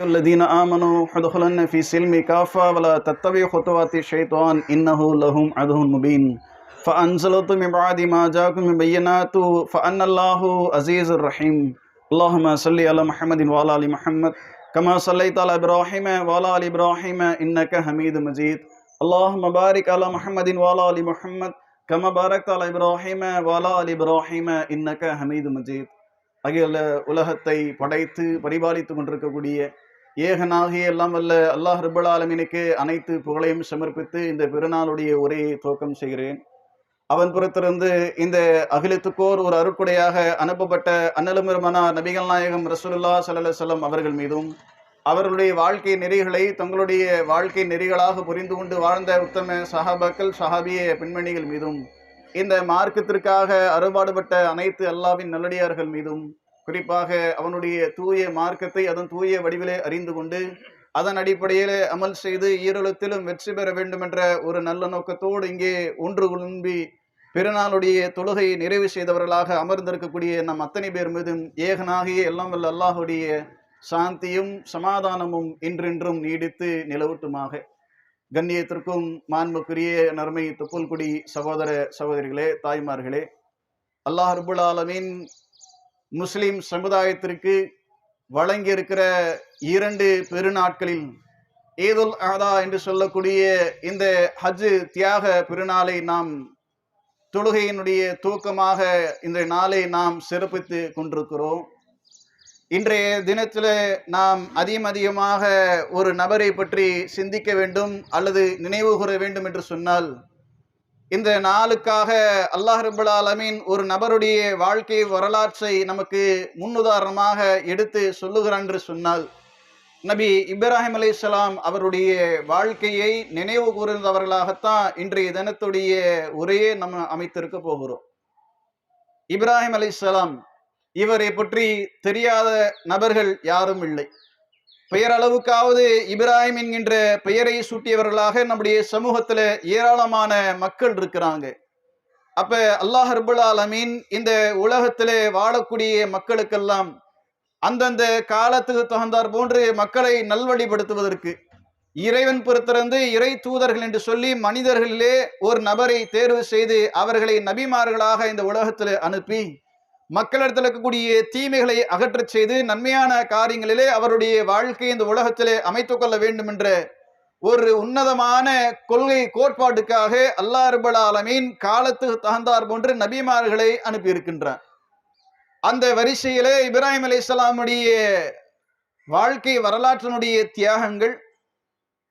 الذين آمنوا ادخلن في سلم كافة ولا تتبعوا خطوات الشيطان إنه لهم عدو مبين فأنزلت من بعد ما جاءكم من بينات فأن الله عزيز الرحيم اللهم صل على محمد وعلى آل محمد كما صليت على إبراهيم وعلى آل إبراهيم إنك حميد مجيد اللهم بارك على محمد وعلى آل محمد كما باركت على إبراهيم وعلى آل إبراهيم إنك حميد مجيد அகில உலகத்தை படைத்து பரிபாலித்து கொண்டிருக்கக்கூடிய ஏகனாகிய எல்லாம் வல்ல அல்லாஹ் ரபுல் ஆலமினுக்கு அனைத்து புகழையும் சமர்ப்பித்து இந்த பெருநாளுடைய உரையை துவக்கம் செய்கிறேன். அவன் புறத்திலிருந்து இந்த அகிலத்துக்கோர் ஒரு அருக்குடையாக அனுப்பப்பட்ட அன்னலுமிருமனா நபிகள் நாயகம் ரசூலுல்லா சல்லா அவர்கள் மீதும் அவர்களுடைய வாழ்க்கை நெறிகளை தங்களுடைய வாழ்க்கை நெறிகளாக புரிந்து கொண்டு வாழ்ந்த உத்தம சஹாபாக்கள் சஹாபிய பெண்மணிகள் மீதும் இந்த மார்க்கத்திற்காக அறுபாடுபட்ட அனைத்து அல்லாவின் நல்லடியார்கள் மீதும் குறிப்பாக அவனுடைய தூய மார்க்கத்தை அதன் தூய வடிவிலே அறிந்து கொண்டு அதன் அடிப்படையிலே அமல் செய்து ஈரலத்திலும் வெற்றி பெற வேண்டும் என்ற ஒரு நல்ல நோக்கத்தோடு இங்கே ஒன்று குழும்பி பிறநாளுடைய தொழுகையை நிறைவு செய்தவர்களாக அமர்ந்திருக்கக்கூடிய நம் அத்தனை பேர் மீதும் ஏகனாகிய எல்லாம் வல்ல அல்லாஹுடைய சாந்தியும் சமாதானமும் இன்றென்றும் நீடித்து நிலவட்டுமாக. கண்ணியத்திற்கும் மாண்புக்குரிய நர்மை தொப்புல்குடி சகோதர சகோதரிகளே தாய்மார்களே அல்லாஹ் அர்புல் ஆலமின் முஸ்லிம் சமுதாயத்திற்கு வழங்கியிருக்கிற இரண்டு பெருநாட்களில் ஈதுல் ஆதா என்று சொல்லக்கூடிய இந்த ஹஜ்ஜு தியாக பெருநாளை நாம் தொழுகையினுடைய தூக்கமாக இந்த நாளை நாம் சிறப்பித்து கொண்டிருக்கிறோம். இன்றைய தினத்தில் நாம் அதிகம் அதிகமாக ஒரு நபரை பற்றி சிந்திக்க வேண்டும் அல்லது நினைவு கூற வேண்டும் என்று சொன்னால் இந்த நாளுக்காக அல்லாஹ் ரபுல் ஆலமீன் ஒரு நபருடைய வாழ்க்கை வரலாற்றை நமக்கு முன்னுதாரணமாக எடுத்து சொல்லுகிறான் என்று சொன்னால் நபி இப்ராஹிம் அலி அவருடைய வாழ்க்கையை நினைவு கூர்ந்தவர்களாகத்தான் இன்றைய தினத்துடைய உரையை நம்ம அமைத்திருக்க போகிறோம். இப்ராஹிம் அலி இவரை பற்றி தெரியாத நபர்கள் யாரும் இல்லை. பெயரளவுக்காவது இப்ராஹிம் என்கின்ற பெயரை சூட்டியவர்களாக நம்முடைய சமூகத்துல ஏராளமான மக்கள் இருக்கிறாங்க. அப்ப அல்லாஹ் ரபுல் ஆலமீன் இந்த உலகத்திலே வாழக்கூடிய மக்களுக்கெல்லாம் அந்தந்த காலத்துக்கு தகுந்தார் போன்று மக்களை நல்வழிப்படுத்துவதற்கு இறைவன் பொறுத்திருந்து இறை தூதர்கள் என்று சொல்லி மனிதர்களிலே ஒரு நபரை தேர்வு செய்து அவர்களை நபிமார்களாக இந்த உலகத்தில் அனுப்பி மக்களிடத்தில் இருக்கக்கூடிய தீமைகளை அகற்றச் செய்து நன்மையான காரியங்களிலே அவருடைய வாழ்க்கை இந்த உலகத்திலே அமைத்துக் கொள்ள வேண்டும் என்ற ஒரு உன்னதமான கொள்கை கோட்பாட்டுக்காக அல்லா ரபுல் ஆலமீன் காலத்துக்கு தகுந்தார் போன்று நபிமார்களை அனுப்பியிருக்கின்றார். அந்த வரிசையிலே இப்ராஹிம் அலி இஸ்லாமுடைய வாழ்க்கை வரலாற்றினுடைய தியாகங்கள்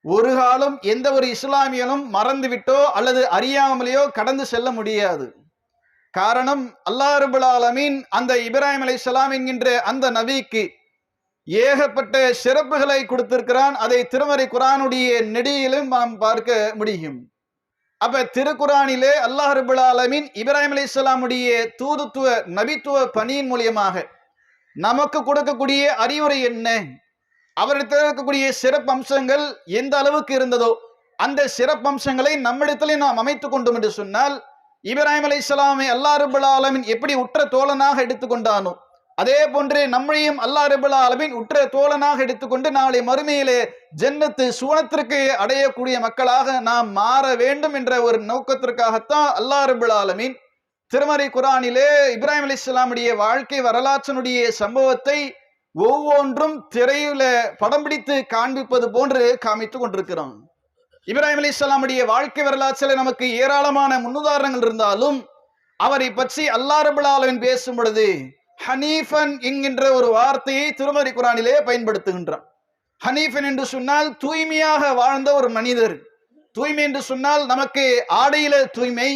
ஒரு காலம் எந்த ஒரு இஸ்லாமியனும் மறந்துவிட்டோ அல்லது அறியாமலேயோ கடந்து செல்ல முடியாது. காரணம் அல்லாஹ் ரபுல் ஆலமீன் அந்த இப்ராஹிம் அலை சலாம் என்கின்ற அந்த நபிக்கு ஏகப்பட்ட சிறப்புகளை கொடுத்திருக்கிறான். அதை திருமறை குரானுடைய நெடியிலும் நாம் பார்க்க முடியும். அப்ப திருக்குறானிலே அல்லாஹ் ரபுல் ஆலமீன் இப்ராஹிம் அலி இஸ்லாமுடைய தூதுத்துவ நபித்துவ பணியின் மூலியமாக நமக்கு கொடுக்கக்கூடிய அறிவுரை என்ன? அவரிடத்தில் இருக்கக்கூடிய சிறப்பு அம்சங்கள் எந்த அளவுக்கு இருந்ததோ அந்த சிறப்பு அம்சங்களை நம்மிடத்திலே நாம் அமைத்துக் கொண்டோம் என்று சொன்னால் இப்ராஹிம் அலி இஸ்லாமை அல்லா ரபுல் ஆலமின் எப்படி உற்ற தோழனாக எடுத்துக்கொண்டானோ அதே போன்று நம்மையும் அல்லா ரபுல் ஆலமின் உற்ற தோழனாக எடுத்துக்கொண்டு நாளை மறுமையிலே ஜன்னத்து சுவனத்திற்கு அடையக்கூடிய மக்களாக நாம் மாற வேண்டும் என்ற ஒரு நோக்கத்திற்காகத்தான் அல்லா ரபுல் ஆலமின் திருமறை குரானிலே இப்ராஹிம் அலி இஸ்லாமுடைய வாழ்க்கை வரலாற்றினுடைய சம்பவத்தை ஒவ்வொன்றும் திரையில படம் பிடித்து காண்பிப்பது போன்று காமித்துக் கொண்டிருக்கிறோம் இப்ராஹிம் அலி இஸ்லாமுடைய வாழ்க்கை வரலாற்றில் நமக்கு ஏராளமான முன்னுதாரணங்கள் இருந்தாலும் அவரை பற்றி அல்லா ரபுல்லாலவின் பேசும் பொழுது ஹனீஃபன் என்கின்ற ஒரு வார்த்தையை திருமதி குரானிலே பயன்படுத்துகின்றான். ஹனீஃபன் என்று சொன்னால் தூய்மையாக வாழ்ந்த ஒரு மனிதர். தூய்மை என்று சொன்னால் நமக்கு ஆடையில தூய்மை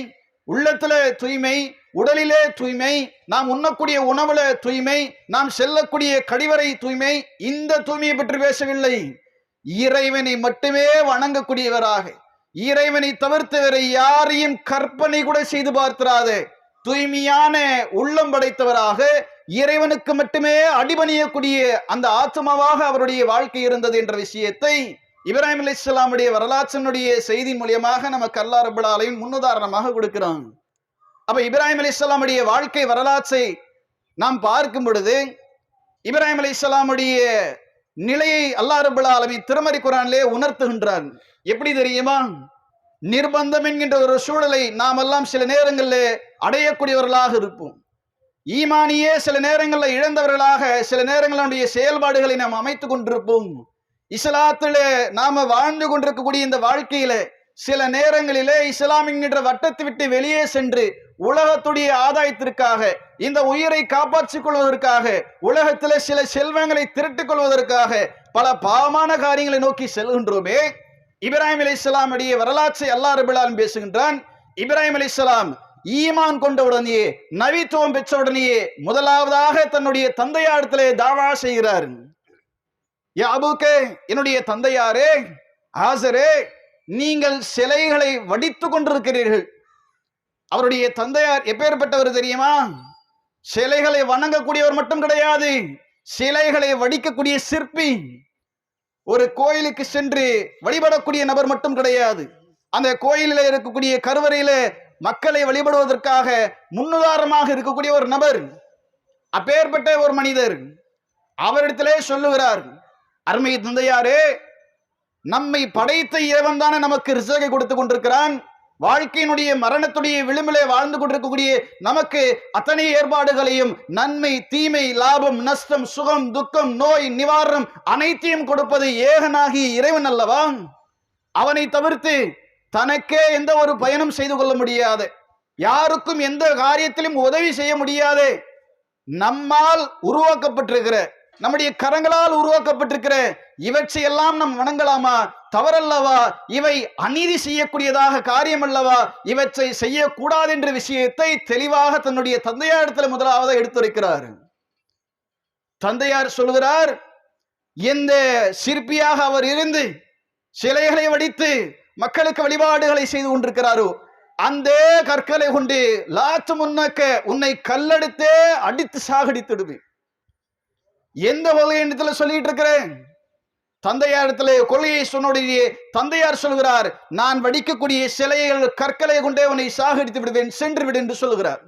உள்ளத்துல தூய்மை உடலிலே தூய்மை நாம் உண்ணக்கூடிய உணவுல தூய்மை நாம் செல்லக்கூடிய கடிவரை தூய்மை இந்த தூய்மையை பற்றி பேசவில்லை. இறைவனை மட்டுமே வணங்கக்கூடியவராக. இறைவனை தவிர்த்து வேற யாரையும் கற்பனை கூட செய்து பார்த்திராது. தூய்மையான உள்ளம் படைத்தவராக இறைவனுக்கு மட்டுமே அடிபணியக்கூடிய அந்த ஆத்மாவாக அவருடைய வாழ்க்கை இருந்தது என்ற விஷயத்தை இப்ராஹிம் அலி இஸ்லாமுடைய வரலாற்றினுடைய செய்தி மூலியமாக நமக்கு அல்லா ரபுல்லாலையும் முன்னுதாரணமாக கொடுக்கிறான். அப்ப இப்ராஹிம் அலி இஸ்லாமுடைய வாழ்க்கை வரலாற்றை நாம் பார்க்கும் பொழுது இப்ராஹிம் அலி இஸ்லாமுடைய நிலையை அல்லா ரபுல் ஆலமீன் திருமறை குரானிலே உணர்த்துகின்றார் எப்படி தெரியுமா? நிர்பந்தம் என்கின்ற ஒரு சூழலை நாம் எல்லாம் சில நேரங்களில் அடையக்கூடியவர்களாக இருப்போம். ஈமானியே சில நேரங்களில் இழந்தவர்களாக சில நேரங்களுடைய செயல்பாடுகளை நாம் அமைத்து கொண்டிருப்போம். இஸ்லாத்திலே நாம வாழ்ந்து கொண்டிருக்கக்கூடிய இந்த வாழ்க்கையில சில நேரங்களிலே இஸ்லாம் என்கின்ற வட்டத்தை விட்டு வெளியே சென்று உலகத்துடைய ஆதாயத்திற்காக இந்த உயிரை காப்பாற்றிக் கொள்வதற்காக உலகத்தில் சில செல்வங்களை திருட்டுக் கொள்வதற்காக பல பாவமான காரியங்களை நோக்கி செல்கின்றோமே. இப்ராஹிம் அலி இஸ்லாமுடைய வரலாற்றை அல்லாஹ் ரபிலாலும் பேசுகின்றான். இப்ராஹிம் அலி இஸ்லாம் ஈமான் கொண்ட உடனேயே நவித்துவம் பெற்ற உடனேயே முதலாவதாக தன்னுடைய தந்தையாரிடத்திலே தாவா செய்கிறார். என்னுடைய தந்தையாரே ஆசரே நீங்கள் சிலைகளை வடித்து கொண்டிருக்கிறீர்கள். அவருடைய தந்தையார் எப்பேற்பட்டவர் தெரியுமா? சிலைகளை வணங்கக்கூடியவர் மட்டும் கிடையாது சிலைகளை வடிக்கக்கூடிய சிற்பி. ஒரு கோயிலுக்கு சென்று வழிபடக்கூடிய நபர் மட்டும் கிடையாது. அந்த கோயிலில் இருக்கக்கூடிய கருவறையில மக்களை வழிபடுவதற்காக முன்னுதாரணமாக இருக்கக்கூடிய ஒரு நபர். அப்பேற்பட்ட ஒரு மனிதர். அவரிடத்திலே சொல்லுகிறார் அருமை தந்தையாரே நம்மை படைத்த இறைவன் தானே நமக்கு ரிசகை கொடுத்து கொண்டிருக்கிறான். வாழ்க்கையினுடைய மரணத்துடைய விளிம்பிலே வாழ்ந்து கொண்டிருக்கக்கூடிய நமக்கு அத்தனை ஏற்பாடுகளையும் நன்மை தீமை லாபம் நஷ்டம் சுகம் துக்கம் நோய் நிவாரணம் அனைத்தையும் கொடுப்பது ஏகனாகி இறைவன் அல்லவா? அவனை தவிர்த்து தனக்கே எந்த ஒரு பயணம் செய்து கொள்ள முடியாது. யாருக்கும் எந்த காரியத்திலும் உதவி செய்ய முடியாது. நம்மால் உருவாக்கப்பட்டிருக்கிற நம்முடைய கரங்களால் உருவாக்கப்பட்டிருக்கிற இவற்றையெல்லாம் நம் வணங்கலாமா? தவறல்லவா? இவை அநீதி செய்யக்கூடியதாக காரியம் அல்லவா இவற்றை செய்யக்கூடாது என்ற விஷயத்தை தெளிவாக தன்னுடைய தந்தையாரிடத்தில் முதலாவது எடுத்துரைக்கிறார். தந்தையார் சொல்கிறார் எந்த சிற்பியாக அவர் இருந்து சிலைகளை வடித்து மக்களுக்கு வழிபாடுகளை செய்து கொண்டிருக்கிறாரோ அந்த கற்களை கொண்டு லாத்து முன்னக்க உன்னை கல்லெடுத்தே அடித்து சாகடித்துடுவேன் எந்த வகை இடத்துல சொல்லிட்டு இருக்கிறேன் தந்தையாரிடத்துல கொள்கையை சொன்னோடைய தந்தையார் சொல்கிறார் நான் வடிக்கக்கூடிய சிலைகள் கற்களை கொண்டே உன்னை சாகடித்து விடுவேன் சென்று விடு என்று சொல்லுகிறார்.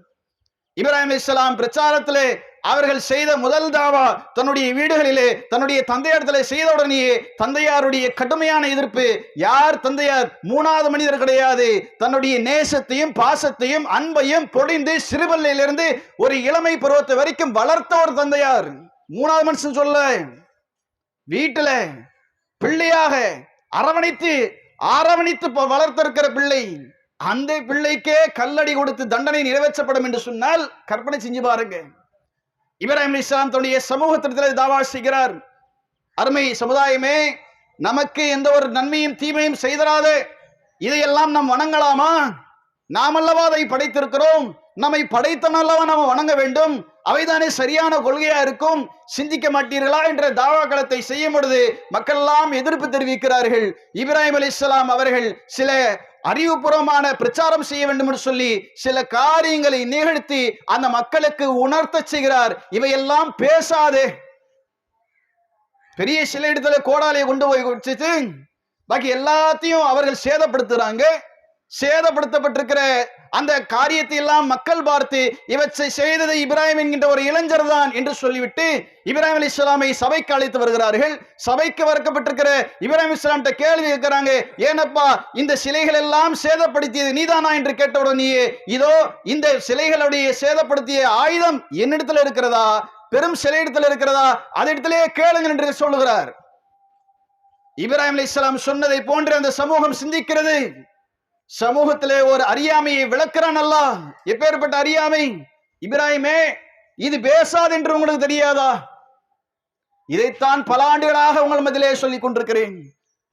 இப்ராஹிம் இஸ்லாம் பிரச்சாரத்திலே அவர்கள் செய்த முதல் தாவா தன்னுடைய வீடுகளிலே தன்னுடைய தந்தையாரத்திலே செய்த உடனேயே தந்தையாருடைய கடுமையான எதிர்ப்பு யார் தந்தையார்? மூணாவது மனிதர் கிடையாது. தன்னுடைய நேசத்தையும் பாசத்தையும் அன்பையும் பொடிந்து சிறுபல்லையிலிருந்து ஒரு இளமை பருவத்தை வரைக்கும் வளர்த்த ஒரு தந்தையார். மூணாவது மனுஷன் சொல்ல வீட்டுல பிள்ளையாக அரவணைத்து அரவணைத்து வளர்த்து வளர்த்திருக்கிற பிள்ளை அந்த பிள்ளைக்கே கல்லடி கொடுத்து தண்டனை நிறைவேற்றப்படும் என்று சொன்னால் கற்பனை செஞ்சு பாருங்க. இப்ராஹிம் இஸ்லாம் தன்னுடைய சமூகத்திடத்தில் தாவா செய்கிறார். அருமை சமுதாயமே நமக்கு எந்த ஒரு நன்மையும் தீமையும் செய்தராது. இதையெல்லாம் நாம் வணங்கலாமா? நாம் அல்லவா அதை படைத்திருக்கிறோம். நம்மை படைத்தனல்லவா நாம் வணங்க வேண்டும். அவைதானே சரியான கொள்கையா இருக்கும்? சிந்திக்க மாட்டீர்களா? என்ற தாவாக்களத்தை செய்யும் பொழுது மக்கள் எல்லாம் எதிர்ப்பு தெரிவிக்கிறார்கள். இப்ராஹிம் அலி இஸ்லாம் அவர்கள் சில அறிவுபூர்வமான பிரச்சாரம் செய்ய வேண்டும் என்று சொல்லி சில காரியங்களை நிகழ்த்தி அந்த மக்களுக்கு உணர்த்த செய்கிறார். இவையெல்லாம் பேசாதே. பெரிய சில இடத்துல கோடாலையை கொண்டு போய் வச்சுட்டு பாக்கி எல்லாத்தையும் அவர்கள் சேதப்படுத்துறாங்க. சேதப்படுத்தப்பட்டிருக்கிற அந்த காரியத்தை எல்லாம் மக்கள் பார்த்து இவற்றை செய்தது இப்ராஹிம் என்கின்ற ஒரு இளைஞர் தான் என்று சொல்லிவிட்டு இப்ராஹிம் அலி இஸ்லாமை சபைக்கு அழைத்து வருகிறார்கள். சபைக்கு வறுக்கப்பட்டிருக்கிற இப்ராஹிம் இஸ்லாம்கிட்ட கேள்வி கேட்கிறாங்க ஏனப்பா இந்த சிலைகள் எல்லாம் சேதப்படுத்தியது நீதானா? என்று கேட்டவுடனேயே இதோ இந்த சிலைகளுடைய சேதப்படுத்திய ஆயுதம் என்னிடத்துல இருக்கிறதா? பெரும் சிலை இடத்துல இருக்கிறதா? அது இடத்திலேயே கேளுங்கள் என்று சொல்லுகிறார். இப்ராஹிம் அலி இஸ்லாம் சொன்னதை போன்று அந்த சமூகம் சிந்திக்கிறது. சமூகத்திலே ஒரு அறியாமையை விளக்குறான் அல்லாஹ். எப்பேற்பட்ட அறியாமை? இப்ராஹிமே இது பேசாது என்று உங்களுக்கு தெரியாதா? இதைத்தான் பல ஆண்டுகளாக உங்கள் மதிலே சொல்லிக் கொண்டிருக்கிறேன்.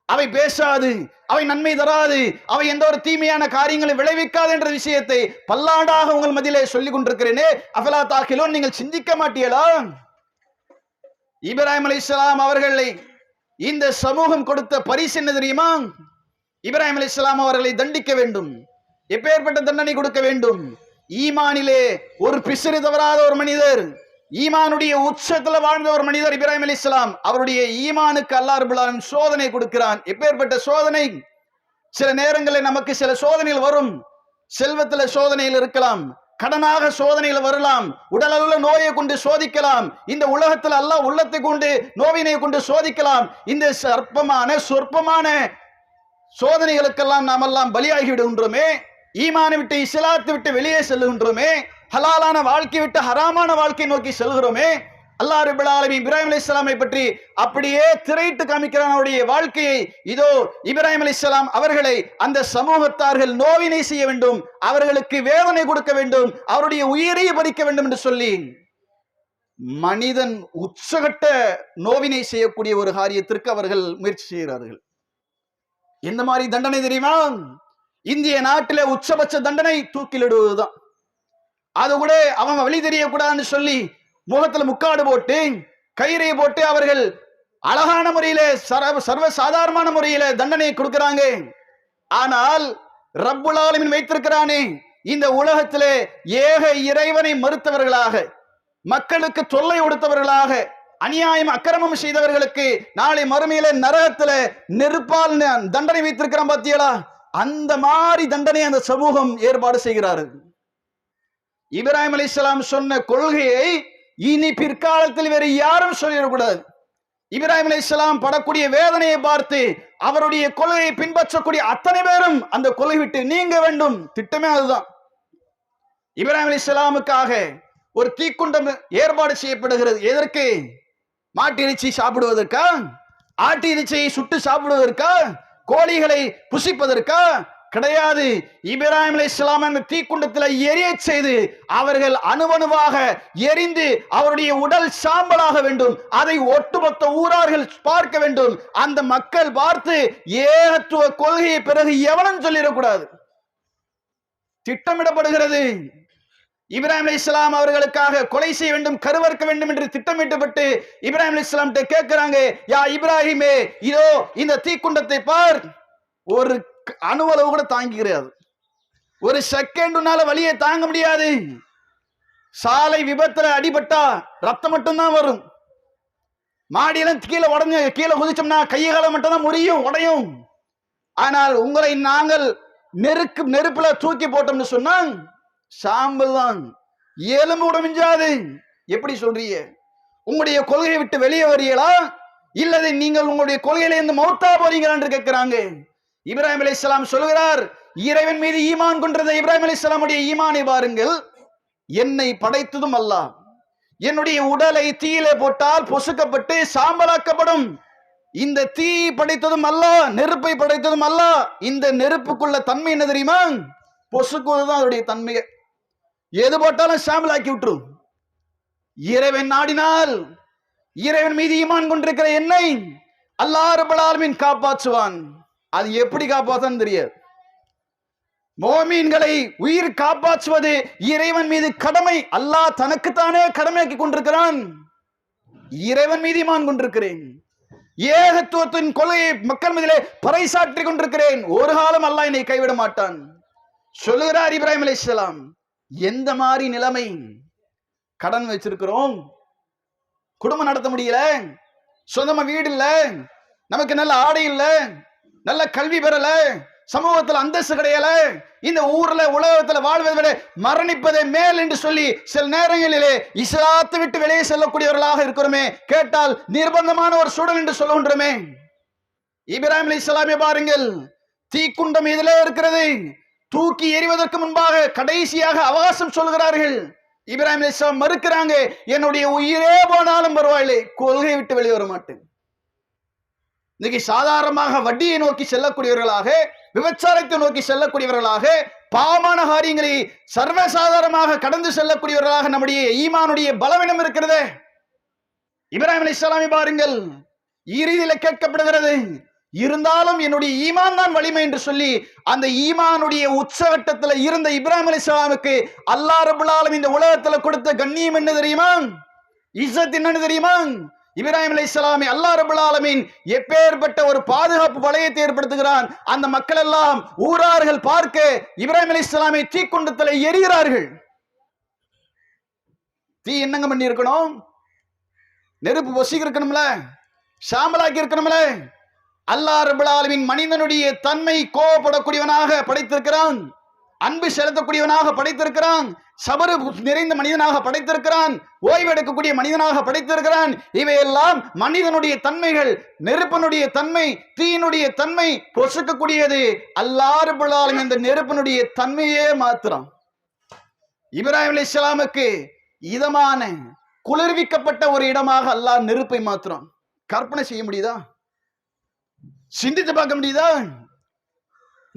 அவை பேசாது அவை நன்மை தராது அவை எந்த ஒரு தீமையான காரியங்களை விளைவிக்காது என்ற விஷயத்தை பல்லாண்டாக உங்கள் மதியிலே சொல்லிக் கொண்டிருக்கிறேனே. அஃபலா தாக்கிலோ நீங்கள் சிந்திக்க மாட்டீங்களா இப்ராஹிம் அலி இஸ்லாம் அவர்களை இந்த சமூகம் கொடுத்த பரிசு என்ன தெரியுமா? இப்ராஹிம் அலி இஸ்லாம் அவர்களை தண்டிக்க வேண்டும். எப்பேற்பட்ட தண்டனை கொடுக்க வேண்டும்? ஈமானிலே ஒரு பிசிறு தவறாத ஒரு மனிதர் ஈமானுடைய உச்சத்துல வாழ்ந்த ஒரு மனிதர் இப்ராஹிம் அலி இஸ்லாம் அவருடைய ஈமானுக்கு அல்லாறுபுலான் சோதனை கொடுக்கிறான். எப்பேற்பட்ட சோதனை? சில நேரங்களில் நமக்கு சில சோதனைகள் வரும். செல்வத்துல சோதனைகள் இருக்கலாம். கடனாக சோதனைகள் வரலாம். உடலளவுல நோயை கொண்டு சோதிக்கலாம். இந்த உலகத்தில் அல்ல உள்ளத்தை கொண்டு நோவினை கொண்டு சோதிக்கலாம். இந்த சற்பமான சொற்பமான சோதனைகளுக்கெல்லாம் நாம் எல்லாம் பலியாகி விடுகின்றோமே ஈமானை விட்டு இஸ்லாத்தை விட்டு வெளியே செல்லுகின்றோமே ஹலாலான வாழ்க்கை விட்டு ஹராமான வாழ்க்கை நோக்கி செல்கிறோமே அல்லாஹ் ரபுல் ஆலமி இப்ராஹிம் அலைஹிஸ்ஸலாமை பற்றி அப்படியே திரையிட்டு காமிக்கிறான் அவருடைய வாழ்க்கையை. இதோ இப்ராஹிம் அலைஹிஸ்ஸலாம் அவர்களை அந்த சமூகத்தார்கள் நோவினை செய்ய வேண்டும் அவர்களுக்கு வேதனை கொடுக்க வேண்டும் அவருடைய உயிரை பறிக்க வேண்டும் என்று சொல்லி மனிதன் உச்சகட்ட நோவினை செய்யக்கூடிய ஒரு காரியத்திற்கு அவர்கள் முயற்சி செய்கிறார்கள். எந்த மாதிரி தண்டனை தெரியுமா? இந்திய நாட்டில உச்சபட்ச தண்டனை தூக்கிலிடுவதுதான். அது கூட அவன் வழி தெரியக்கூடாதுன்னு சொல்லி முகத்துல முக்காடு போட்டு கயிறை போட்டு அவர்கள் அழகான முறையில சர்வ சர்வ சாதாரணமான முறையில தண்டனை கொடுக்கிறாங்க. ஆனால் ரப்புலாலுமின் வைத்திருக்கிறானே இந்த உலகத்திலே ஏக இறைவனை மறுத்தவர்களாக மக்களுக்கு தொல்லை கொடுத்தவர்களாக அநியாயம் அக்கிரமம் செய்தவர்களுக்கு நாளை மறுமையில நரகத்துல நெருப்பால் தண்டனை வைத்திருக்கிறான் பாத்தியலா? அந்த மாதிரி தண்டனை அந்த சமூகம் ஏற்பாடு செய்கிறாரு. இப்ராஹிம் அலைஹிஸ்ஸலாம் சொன்ன கொள்கையை இனி பிற்காலத்தில் வேறு யாரும் சொல்லிடக்கூடாது. இப்ராஹிம் அலைஹிஸ்ஸலாம் படக்கூடிய வேதனையை பார்த்து அவருடைய கொள்கையை பின்பற்றக்கூடிய அத்தனை பேரும் அந்த கொள்கை விட்டு நீங்க வேண்டும். திட்டமே அதுதான். இப்ராஹிம் அலைஹிஸ்ஸலாமுக்காக ஒரு தீக்குண்டம் ஏற்பாடு செய்யப்படுகிறது. எதற்கு? மாட்டு சாப்பிடுவதற்கா? ஆட்டு சுட்டு சாப்பிடுவதற்கா? கோழிகளை புசிப்பதற்கா? கிடையாது. இப்ராஹிம் அலைஹிஸ்ஸலாம் அந்த தீக்குண்டத்தில் எரிய செய்து அவர்கள் அணுவணுவாக எரிந்து அவருடைய உடல் சாம்பலாக வேண்டும். அதை ஒட்டுமொத்த ஊரார்கள் பார்க்க வேண்டும். அந்த மக்கள் பார்த்து ஏகத்துவ கொள்கையை பிறகு எவனும் சொல்லிடக்கூடாது. திட்டமிடப்படுகிறது. இப்ராஹிம் அலி இஸ்லாம் அவர்களுக்காக கொலை செய்ய வேண்டும் கருவறுக்க வேண்டும் என்று திட்டமிட்டப்பட்டு இப்ராஹிம் அலி இஸ்லாம் கேட்கிறாங்க யா இப்ராஹிமே இதோ இந்த தீக்குண்டத்தை பார். ஒரு அணுவளவு கூட தாங்கிக்கிறாது ஒரு செகண்டுனால வழியை தாங்க முடியாது. சாலை விபத்துல அடிபட்டா ரத்தம் மட்டும்தான் வரும். மாடியெல்லாம் கீழே உடஞ்ச கீழே குதிச்சோம்னா கையை காலை மட்டும்தான் முறியும் உடையும். ஆனால் உங்களை நாங்கள் நெருக்கு நெருப்புல தூக்கி போட்டோம்னு சொன்னா சாம்பல் தான் ஏலும் கூட மிஞ்சாது. எப்படி சொல்றீங்க? உங்களுடைய கொள்கையை விட்டு வெளியே வரீங்களா இல்லது நீங்கள் உங்களுடைய கொள்கையில இருந்து மௌத்தா போறீங்களா என்று கேட்கிறாங்க. இப்ராஹிம் அலைஹிஸ்ஸலாம் சொல்கிறார் இறைவன் மீது ஈமான் கொண்டிருந்த இப்ராஹிம் அலைஹிஸ்ஸலாமுடைய ஈமானை பாருங்கள். என்னை படைத்ததும் அல்ல என்னுடைய உடலை தீயிலே போட்டால் பொசுக்கப்பட்டு சாம்பலாக்கப்படும். இந்த தீ படைத்ததும் அல்ல நெருப்பை படைத்ததும் அல்ல இந்த நெருப்புக்குள்ள தன்மை என்ன தெரியுமா? பொசுக்குவதுதான் அதோடைய தன்மையை எது போட்டாலும் சாம்பலாக்கி விட்டுரும். இறைவன் நாடினால் இறைவன் மீது ஈமான் கொண்டிருக்கிற என்னை அல்லாஹ் மீன் காப்பாற்றுவான். அது எப்படி காப்பாத்தான்னு தெரியாது. மோமீன்களை உயிர் காப்பாற்றுவது இறைவன் மீது கடமை. அல்லாஹ் தனக்குத்தானே கடமையாக்கி கொண்டிருக்கிறான். இறைவன் மீது ஈமான் கொண்டிருக்கிறேன். ஏகத்துவத்தின் கொலையை மக்கள் மீதிலே பறைசாற்றி கொண்டிருக்கிறேன். ஒரு காலம் அல்லாஹ் என்னை கைவிட மாட்டான். சொல்லுகிறார் இப்ராஹிம் அலைஹிஸ்ஸலாம் எந்த மாதிரி நிலைமை கடன் வச்சிருக்கிறோம்? குடும்பம் நடத்த முடியல. சொந்தமா வீடு இல்ல. நமக்கு நல்ல ஆடை இல்ல. நல்ல கல்வி பெறல. சமூகத்துல அந்தஸ்து கிடையல. இந்த ஊர்ல உலகத்துல வாழ்வதை விட மரணிப்பதே மேல் என்று சொல்லி சில நேரங்களிலே இஸ்லாத்தை விட்டு வெளியே செல்லக்கூடியவர்களாக இருக்கிறோமே. கேட்டால் நிர்பந்தமான ஒரு சூழல் என்று சொல்லுகின்றோமே இப்ராஹிம் அலி பாருங்கள். தீக்குண்டம் இதிலே இருக்கிறது. தூக்கி எறிவதற்கு முன்பாக கடைசியாக அவகாசம் சொல்கிறார்கள் இப்ராஹிம் இஸ்லாம் மறுக்கிறாங்க என்னுடைய உயிரே போனாலும் பரவாயில்லை கொள்கை விட்டு வெளியே வர மாட்டேன். இன்னைக்கு சாதாரணமாக வட்டியை நோக்கி செல்லக்கூடியவர்களாக விபச்சாரத்தை நோக்கி செல்லக்கூடியவர்களாக பாவமான காரியங்களை சர்வசாதாரணமாக கடந்து செல்லக்கூடியவர்களாக நம்முடைய ஈமானுடைய பலவீனம் இருக்கிறதே. இப்ராஹிம் இஸ்லாமி பாருங்கள் இறுதியில கேட்கப்படுகிறது இருந்தாலும் என்னுடைய ஈமான் தான் வலிமை என்று சொல்லி அந்த ஈமானுடைய உச்சகட்டத்தில் இருந்த இப்ராஹிம் அலி அல்லாஹ் ரபுல் இந்த உலகத்தில் கொடுத்த கண்ணியம் என்ன தெரியுமா? இஸ்ஸத் என்னன்னு தெரியுமா? இப்ராஹிம் அலைஹிஸ்ஸலாமை அல்லாஹ் ரபுல் ஆலமீன் எப்பேற்பட்ட ஒரு பாதுகாப்பு வளையத்தை ஏற்படுத்துகிறான். அந்த மக்கள் எல்லாம் ஊரார்கள் பார்க்க இப்ராஹிம் அலைஹிஸ்ஸலாமை தீக்குண்டத்தில் எரிகிறார்கள். தீ என்னங்க பண்ணி இருக்கணும் நெருப்பு பொசிக்கு இருக்கணும்ல சாம்பலாக்கி இருக்கணும்ல அல்லாஹ் ரபுலாலுவின் மனிதனுடைய தன்மை கோவப்படக்கூடியவனாக படைத்திருக்கிறான். அன்பு செலுத்தக்கூடியவனாக படைத்திருக்கிறான். சபரு நிறைந்த மனிதனாக படைத்திருக்கிறான். ஓய்வெடுக்கக்கூடிய மனிதனாக படைத்திருக்கிறான். இவையெல்லாம் மனிதனுடைய தன்மைகள் நெருப்பனுடைய தன்மை தீயினுடைய தன்மை பொசுக்கக்கூடியது. அல்லாறுபுள்ளாலும் இந்த நெருப்பனுடைய தன்மையே மாத்திரம். இப்ராஹிம் அலி இஸ்லாமுக்கு இதமான குளிர்விக்கப்பட்ட ஒரு இடமாக அல்லாஹ் நெருப்பை மாத்திரம் கற்பனை செய்ய முடியுதா? சிந்தித்து பார்க்க முடியுதா?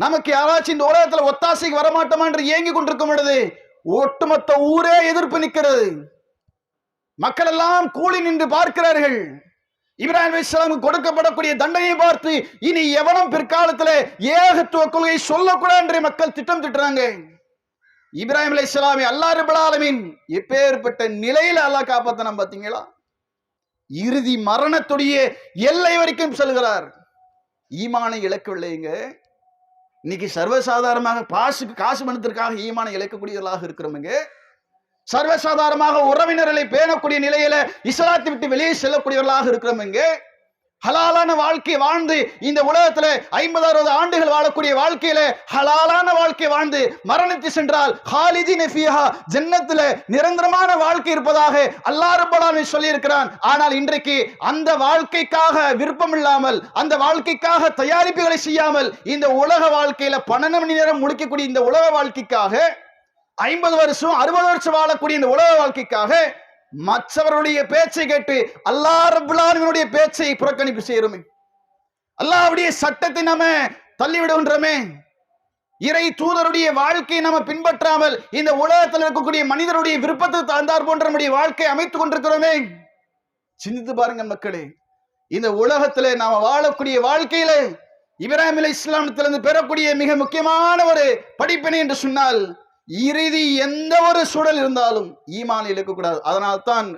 நமக்கு யாராச்சும் இந்த உலகத்துல ஒத்தாசைக்கு வரமாட்டோமா என்று ஏங்கி கொண்டிருக்கும் பொழுது ஒட்டுமொத்த ஊரே எதிர்ப்பு நிற்கிறது. மக்கள் எல்லாம் கூலி நின்று பார்க்கிறார்கள். இப்ராஹிம் இஸ்லாமுக்கு கொடுக்கப்படக்கூடிய தண்டனையை பார்த்து இனி எவனும் பிற்காலத்தில் ஏகத்துவ கொள்கையை சொல்லக்கூடாது என்று மக்கள் திட்டம் திட்டுறாங்க. இப்ராஹிம் அலி இஸ்லாமி ரப்பல் ஆலமீன் எப்பேற்பட்ட நிலையில அல்லாஹ் காப்பாத்தனம் பார்த்தீங்களா இறுதி மரணத்துடைய எல்லை வரைக்கும் செல்கிறார். ஈமானை இழக்கவில்லைங்க. இன்னைக்கு சர்வசாதாரணமாக பாசுக்கு காசு பணத்திற்காக ஈமானை இழக்கக்கூடியவர்களாக இருக்கிறோமுங்க. சர்வசாதாரணமாக உறவினர்களை பேணக்கூடிய நிலையில இஸ்லாத்தை விட்டு வெளியே செல்லக்கூடியவர்களாக இருக்கிறோமுங்க. ஹலாலான வாழ்க்கை வாழ்ந்து இந்த உலகத்துல ஐம்பது அறுபது ஆண்டுகள் வாழக்கூடிய வாழ்க்கையில ஹலாலான வாழ்க்கை வாழ்ந்து மரணித்து சென்றால் ஹாலிதி நெஃபியா ஜென்னத்துல நிரந்தரமான வாழ்க்கை இருப்பதாக அல்லாஹ் சொல்லியிருக்கிறான் சொல்லி இருக்கிறான் ஆனால் இன்றைக்கு அந்த வாழ்க்கைக்காக விருப்பம் இல்லாமல் அந்த வாழ்க்கைக்காக தயாரிப்புகளை செய்யாமல் இந்த உலக வாழ்க்கையில பன்னெண்டு மணி நேரம் முடிக்கக்கூடிய இந்த உலக வாழ்க்கைக்காக ஐம்பது வருஷம் அறுபது வருஷம் வாழக்கூடிய இந்த உலக வாழ்க்கைக்காக மற்றவருடைய பேச்சை கேட்டு அல்லாஹ் பேச்சை புறக்கணிப்பு செய்யறோமே அல்லாவுடைய சட்டத்தை நாம தள்ளிவிடுகின்றோமே. இறை தூதருடைய வாழ்க்கையை நாம பின்பற்றாமல் இந்த உலகத்தில் இருக்கக்கூடிய மனிதருடைய விருப்பத்தை தந்தார் போன்ற நம்முடைய வாழ்க்கையை அமைத்துக் கொண்டிருக்கிறோமே. சிந்தித்து பாருங்க மக்களே. இந்த உலகத்திலே நாம வாழக்கூடிய வாழ்க்கையில இப்ராஹிம் அலி இஸ்லாமத்திலிருந்து பெறக்கூடிய மிக முக்கியமான ஒரு படிப்பினை என்று சொன்னால் இறுதி எந்த ஒரு சூழல் இருந்தாலும் ஈமான் இழக்கக்கூடாது. அதனால் தான்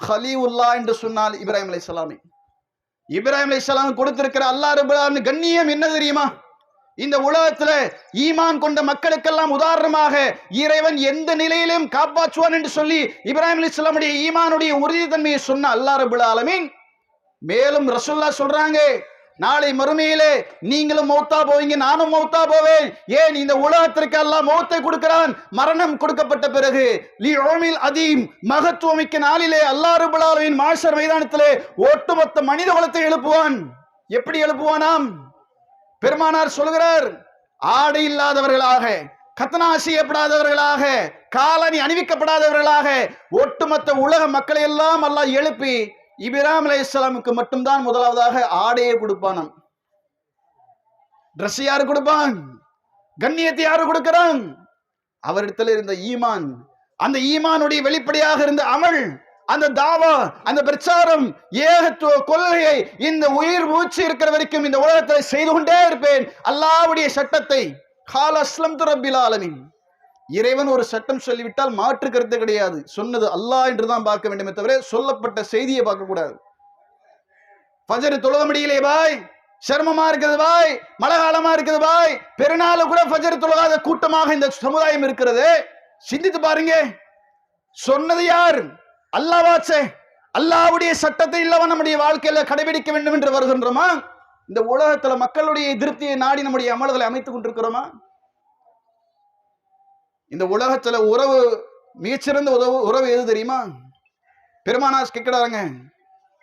ஹலீவுல்லா என்று சொன்னால் இப்ராஹிம் அலை இஸ்லாமி இப்ராஹிம் அலை சலாம் கொடுத்திருக்கிற அல்லா ரப்பல் கண்ணியம் என்ன தெரியுமா? இந்த உலகத்துல ஈமான் கொண்ட மக்களுக்கெல்லாம் உதாரணமாக இறைவன் எந்த நிலையிலும் காப்பாற்றுவான் என்று சொல்லி இப்ராஹிம் அலி இஸ்லாமுடைய ஈமானுடைய உறுதித்தன்மையை சொன்ன அல்லா ரபுல் ஆலமீன். மேலும் ரசுல்லா சொல்றாங்க நாளை மறுமையிலே நீங்களும் மௌத்தா போவீங்க நானும் மௌத்தா போவேன். ஏன் இந்த உலகத்திற்கு எல்லாம் மௌத்தை கொடுக்கிறான்? மரணம் கொடுக்கப்பட்ட பிறகு. லி ஓமில் அதீம் மகத்துவமிக்க நாளிலே அல்லாஹ் மாஷர் மைதானத்திலே ஒட்டுமொத்த மனித குலத்தை எழுப்புவான். எப்படி எழுப்புவானாம் பெருமானார் சொல்கிறார் ஆடை இல்லாதவர்களாக கத்தனா செய்யப்படாதவர்களாக காலணி அணிவிக்கப்படாதவர்களாக ஒட்டுமொத்த உலக மக்களை எல்லாம் அல்லாஹ் எழுப்பி இபிராம் அலை இஸ்லாமுக்கு மட்டும்தான் முதலாவதாக ஆடையை கொடுப்பானாம். ட்ரெஸ் யாரு கொடுப்பான்? கண்ணியத்தை யாரு கொடுக்கிறான்? அவரிடத்தில் இருந்த ஈமான். அந்த ஈமானுடைய வெளிப்படையாக இருந்த அமல் அந்த தாவா அந்த பிரச்சாரம் ஏகத்துவ கொள்கையை இந்த உயிர் மூச்சு இருக்கிற வரைக்கும் இந்த உலகத்தில் செய்து கொண்டே இருப்பேன். அல்லாவுடைய சட்டத்தை காலஸ்லம் அஸ்லம் ஆலமின். இறைவன் ஒரு சட்டம் சொல்லிவிட்டால் மாற்று கருத்து கிடையாது. சொன்னது அல்லாஹ் என்று தான் பார்க்க வேண்டுமே தவிர சொல்லப்பட்ட செய்தியை பார்க்கக்கூடாது ஃபஜர் தொழுக முடியலையே பாய். சிரமமா இருக்குது பாய். மழை காலமா இருக்குது பாய். பெருநாள் கூட ஃபஜர் தொழுகாத கூட்டமாக இந்த சமுதாயம் இருக்கிறது. சிந்தித்து பாருங்க. சொன்னது யார்? அல்லாவாச்சே அல்லாவுடைய சட்டத்தை இல்லவன் நம்முடைய வாழ்க்கையில கடைபிடிக்க வேண்டும் என்று வருகின்றோமா? இந்த உலகத்துல மக்களுடைய திருப்தியை நாடி நம்முடைய அமல்களை அமைத்துக் கொண்டிருக்கிறோமா? இந்த உலகத்துல உறவு மிகச்சிறந்த உறவு உறவு எது தெரியுமா? பெருமானாஸ் கேட்கிறாங்க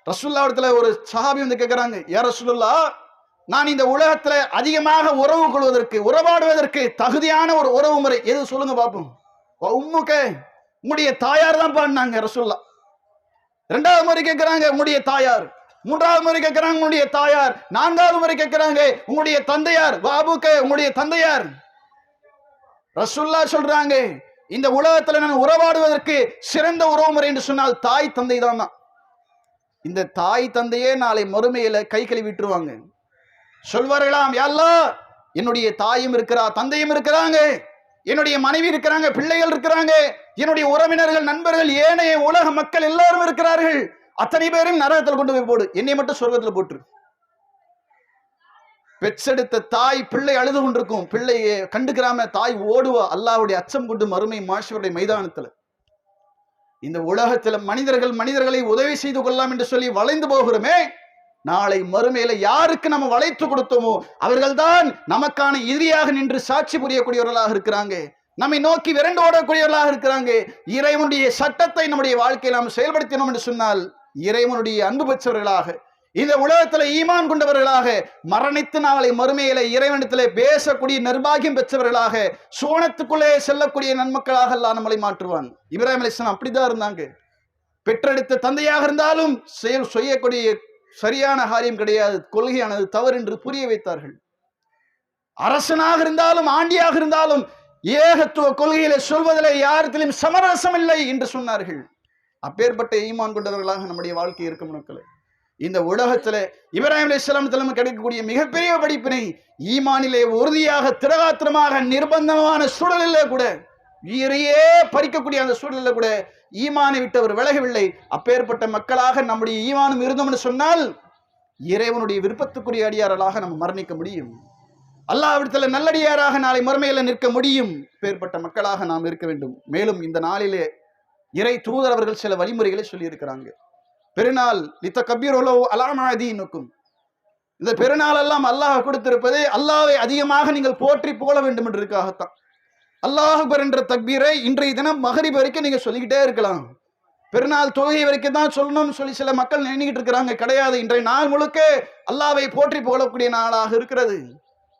ரசுல்லா இடத்துல ஒரு சஹாபி வந்து கேட்கிறாங்க யார் ரசூலுல்லா நான் இந்த உலகத்துல அதிகமாக உறவு கொள்வதற்கு உறவாடுவதற்கு தகுதியான ஒரு உறவு முறை எது சொல்லுங்க பார்ப்போம் உம்முக்க உங்களுடைய தாயார் தான் பாடினாங்க ரசுல்லா ரெண்டாவது முறை கேட்கிறாங்க உங்களுடைய தாயார். மூன்றாவது முறை கேட்கிறாங்க உங்களுடைய தாயார். நான்காவது முறை கேட்கிறாங்க உங்களுடைய தந்தையார். பாபுக்க உங்களுடைய தந்தையார். ரசுல்லா சொல்றாங்க இந்த உலகத்துல நான் உறவாடுவதற்கு சிறந்த உறவு முறை என்று சொன்னால் தாய் தந்தை தான் தான். இந்த தாய் தந்தையே நாளை மறுமையில கை கழுவி விட்டுருவாங்க. சொல்வார்களாம் யாழ்லா என்னுடைய தாயும் இருக்கிறா தந்தையும் இருக்கிறாங்க என்னுடைய மனைவி இருக்கிறாங்க பிள்ளைகள் இருக்கிறாங்க என்னுடைய உறவினர்கள் நண்பர்கள் ஏனைய உலக மக்கள் எல்லாரும் இருக்கிறார்கள். அத்தனை பேரும் நரகத்தில் கொண்டு போய் போடு என்னை மட்டும் சொர்க்கத்தில் போட்டுரு. பெற்றெடுத்த தாய் பிள்ளை அழுது கொண்டிருக்கும். பிள்ளையை கண்டுக்கிறாம தாய் ஓடுவா. அல்லாவுடைய அச்சம் கொண்டு மறுமை மாஷவருடைய மைதானத்துல. இந்த உலகத்துல மனிதர்கள் மனிதர்களை உதவி செய்து கொள்ளலாம் என்று சொல்லி வளைந்து போகிறோமே. நாளை மறுமையில யாருக்கு நம்ம வளைத்து கொடுத்தோமோ அவர்கள்தான் நமக்கான இறுதியாக நின்று சாட்சி புரியக்கூடியவர்களாக இருக்கிறாங்க. நம்மை நோக்கி விரண்டு ஓடக்கூடியவர்களாக இருக்கிறாங்க. இறைவனுடைய சட்டத்தை நம்முடைய வாழ்க்கையில் நாம் செயல்படுத்தினோம் என்று சொன்னால் இறைவனுடைய அன்பு பெற்றவர்களாக இந்த உலகத்துல ஈமான் கொண்டவர்களாக மரணித்து நாளை மறுமையில இறைவனத்திலே பேசக்கூடிய நிர்வாகியம் பெற்றவர்களாக சோனத்துக்குள்ளே செல்லக்கூடிய நன்மக்களாக எல்லாம் நம்மளை மாற்றுவான். இப்ராஹிம் அலிஸ்லாம் அப்படிதான் இருந்தாங்க. பெற்றெடுத்த தந்தையாக இருந்தாலும் செயல் செய்யக்கூடிய சரியான காரியம் கிடையாது கொள்கையானது தவறு என்று புரிய வைத்தார்கள். அரசனாக இருந்தாலும் ஆண்டியாக இருந்தாலும் ஏகத்துவ கொள்கையில சொல்வதில் யாருத்திலும் சமரசம் இல்லை என்று சொன்னார்கள். அப்பேற்பட்ட ஈமான் கொண்டவர்களாக நம்முடைய வாழ்க்கை இருக்கும் மக்களே. இந்த உலகத்துல இப்ராஹிம் அலி தலைமை கிடைக்கக்கூடிய மிகப்பெரிய படிப்பினை ஈமானிலே உறுதியாக திரகாத்திரமாக நிர்பந்தமான சூழலில் கூட உயிரையே பறிக்கக்கூடிய அந்த சூழலில் கூட ஈமானை விட்டவர் விலகவில்லை. அப்பேற்பட்ட மக்களாக நம்முடைய ஈமானம் இருந்தோம்னு சொன்னால் இறைவனுடைய விருப்பத்துக்குரிய அடியாரலாக நம்ம மரணிக்க முடியும். அல்லாவிடத்தில் நல்லடியாராக நாளை மறுமையில நிற்க முடியும். பேர்பட்ட மக்களாக நாம் இருக்க வேண்டும். மேலும் இந்த நாளிலே இறை தூதர் அவர்கள் சில வழிமுறைகளை சொல்லியிருக்கிறாங்க. பெருநாள் லித்த கபீரோலோ அலாமாதீனுக்கும் இந்த பெருநாள் எல்லாம் அல்லாஹ் கொடுத்திருப்பது அல்லாவை அதிகமாக நீங்கள் போற்றி போல வேண்டும் என்றதுக்காகத்தான் அல்லாஹுபர் என்ற தக்பீரை இன்றைய தினம் மகரிப் வரைக்கும் நீங்க சொல்லிக்கிட்டே இருக்கலாம். பெருநாள் தொழுகை வரைக்கும் தான் சொல்லணும்னு சொல்லி சில மக்கள் நினைக்கிட்டு இருக்கிறாங்க. கிடையாது. இன்றைய நாள் முழுக்க அல்லாவை போற்றி போகக்கூடிய நாளாக இருக்கிறது.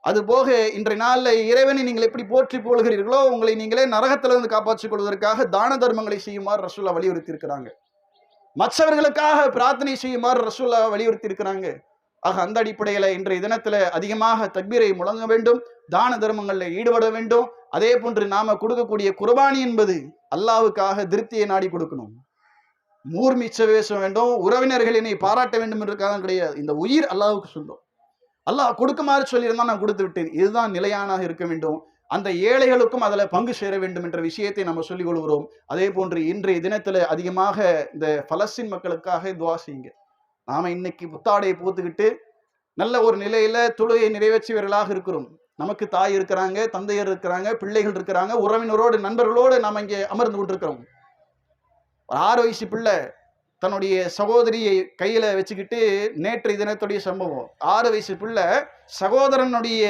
அது போக இன்றைய நாளில் இறைவனை நீங்கள் எப்படி போற்றி போடுகிறீர்களோ உங்களை நீங்களே நரகத்திலிருந்து காப்பாற்றிக் கொள்வதற்காக தான தர்மங்களை செய்யுமாறு ரசூலா வலியுறுத்தி இருக்கிறாங்க. மற்றவர்களுக்காக பிரார்த்தனை செய்யுமாறு ரசூல்லா வலியுறுத்தி இருக்கிறாங்க ஆக அந்த அடிப்படையில் இன்றைய தினத்துல அதிகமாக தக்பீரை முழங்க வேண்டும் தான தர்மங்களில் ஈடுபட வேண்டும். அதே போன்று நாம கொடுக்கக்கூடிய குர்பானி என்பது அல்லாவுக்காக திருப்தியை நாடி கொடுக்கணும். மூர் மிச்ச பேச வேண்டும் உறவினர்களினை பாராட்ட வேண்டும் என்றுக்காக கிடையாது. இந்த உயிர் அல்லாவுக்கு சொல்லும் அல்லாஹ் கொடுக்குமாறு சொல்லியிருந்தா நான் கொடுத்து விட்டேன். இதுதான் நிலையானாக இருக்க வேண்டும். அந்த ஏழைகளுக்கும் அதில் பங்கு சேர வேண்டும் என்ற விஷயத்தை நம்ம சொல்லிக் கொள்கிறோம். அதே போன்று இன்றைய தினத்தில் அதிகமாக இந்த பலஸ்தீன் மக்களுக்காக துவா செய்யுங்க. நாம் இன்னைக்கு புத்தாடையை பூத்துக்கிட்டு நல்ல ஒரு நிலையில் தொழுகை நிறைவேற்றியவர்களாக இருக்கிறோம். நமக்கு தாய் இருக்கிறாங்க தந்தையர் இருக்கிறாங்க பிள்ளைகள் இருக்கிறாங்க உறவினரோடு நண்பர்களோடு நாம் இங்கே அமர்ந்து கொண்டிருக்கிறோம். ஒரு ஆறு வயசு பிள்ளை தன்னுடைய சகோதரியை கையில் வச்சுக்கிட்டு நேற்று தினத்துடைய சம்பவம். ஆறு வயசு பிள்ளை சகோதரனுடைய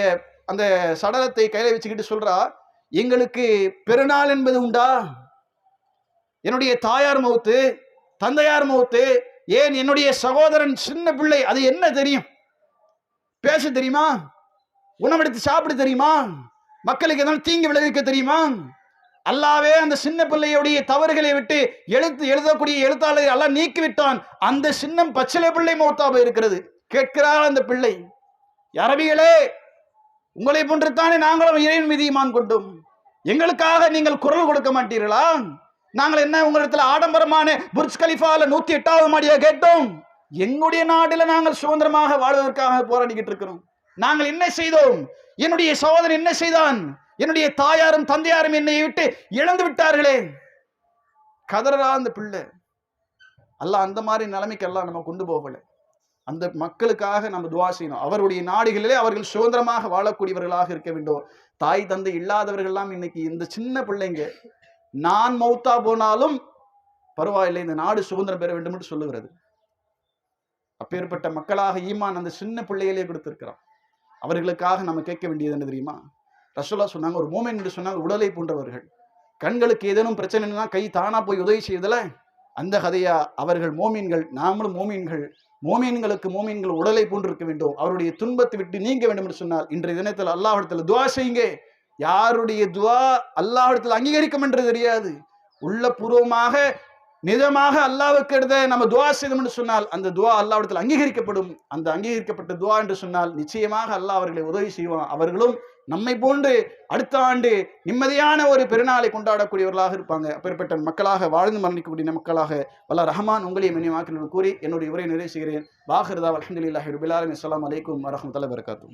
அந்த சடலத்தை கையில வச்சுக்கிட்டு சொல்றா எங்களுக்கு பெருநாள் என்பது உண்டா? என்னுடைய தாயார் மௌத்து தந்தையார் மௌத்து ஏன் என்னுடைய சகோதரன் சின்ன பிள்ளை அது என்ன தெரியும்? பேச தெரியுமா? உணவெடுத்து சாப்பிட தெரியுமா? மக்களுக்கு எதனால் தீங்கு விளைவிக்க தெரியுமா? அல்லாவே அந்த சின்ன பிள்ளையுடைய தவறுகளை விட்டு எழுத்து எழுதக்கூடிய எழுத்தாளரை எல்லாம் நீக்கிவிட்டான். அந்த சின்னம் பச்சிலை பிள்ளை மௌத்தாப இருக்கிறது. கேட்கிறாள் அந்த பிள்ளை. அரபிகளே உங்களை போன்றுத்தானே நாங்களும் இறைவன் மீதியுமான் கொண்டோம். எங்களுக்காக நீங்கள் குரல் கொடுக்க மாட்டீர்களா? நாங்கள் என்ன உங்களிடத்துல ஆடம்பரமான புர்ஜ் கலிஃபால நூத்தி எட்டாவது மாடியா கேட்டோம். எங்களுடைய நாடுல நாங்கள் சுதந்திரமாக வாழ்வதற்காக போராடிக்கிட்டு இருக்கிறோம். நாங்கள் என்ன செய்தோம்? என்னுடைய சோதனை என்ன செய்தான்? என்னுடைய தாயாரும் தந்தையாரும் என்னை விட்டு இழந்து விட்டார்களே. கதறா அந்த பிள்ளை. அல்ல அந்த மாதிரி நிலைமைக்கெல்லாம் நம்ம கொண்டு போகல. அந்த மக்களுக்காக நம்ம துவா செய்யணும். அவருடைய நாடுகளிலே அவர்கள் சுதந்திரமாக வாழக்கூடியவர்களாக இருக்க வேண்டும். தாய் தந்தை இல்லாதவர்கள்லாம் இன்னைக்கு இந்த சின்ன பிள்ளைங்க நான் மௌத்தா போனாலும் பரவாயில்லை இந்த நாடு சுதந்திரம் பெற வேண்டும் என்று சொல்லுகிறது. அப்பேற்பட்ட மக்களாக ஈமான் அந்த சின்ன பிள்ளைகளே கொடுத்திருக்கிறான். அவர்களுக்காக நம்ம கேட்க வேண்டியது என்ன தெரியுமா? ரசோல்லா சொன்னாங்க ஒரு மூமென் என்று சொன்னாங்க உடலை போன்றவர்கள். கண்களுக்கு ஏதேனும் பிரச்சனைனா கை தானா போய் உதவி செய்வதில் அந்த கதையா அவர்கள் மோமீன்கள் நாமளும் மோமீன்கள் மோமீன்களுக்கு மோமீன்கள் உடலை போன்றிருக்க வேண்டும். அவருடைய துன்பத்தை விட்டு நீங்க வேண்டும் என்று சொன்னால் இன்றைய தினத்தில் அல்லாஹிடத்தில் துவா செய்யுங்க. யாருடைய துவா அல்லாஹிடத்தில் அங்கீகரிக்கும் என்று தெரியாது. உள்ளபூர்வமாக நிஜமாக அல்லாவுக்கு எடுத்த நம்ம துவா செய்தோம் என்று சொன்னால் அந்த துவா அல்லாவிடத்தில் அங்கீகரிக்கப்படும். அந்த அங்கீகரிக்கப்பட்ட துவா என்று சொன்னால் நிச்சயமாக அல்லாஹ் அவர்களை உதவி செய்வான். அவர்களும் நம்மை போன்று அடுத்த ஆண்டு நிம்மதியான ஒரு பெருநாளை கொண்டாடக்கூடியவர்களாக இருப்பாங்க. அப்பேற்பட்ட மக்களாக வாழ்ந்து மரணிக்கக்கூடிய மக்களாக வல்ல ரஹமான் உங்களையும் இனிமாக்கள் கூறி என்னுடைய உரை நிறைவு செய்கிறேன். வாஹிருதா அலமதுல்லாஹி ரபிலாலும் அலாம் அலைக்கும் வரமத்துல வரகாத்தும்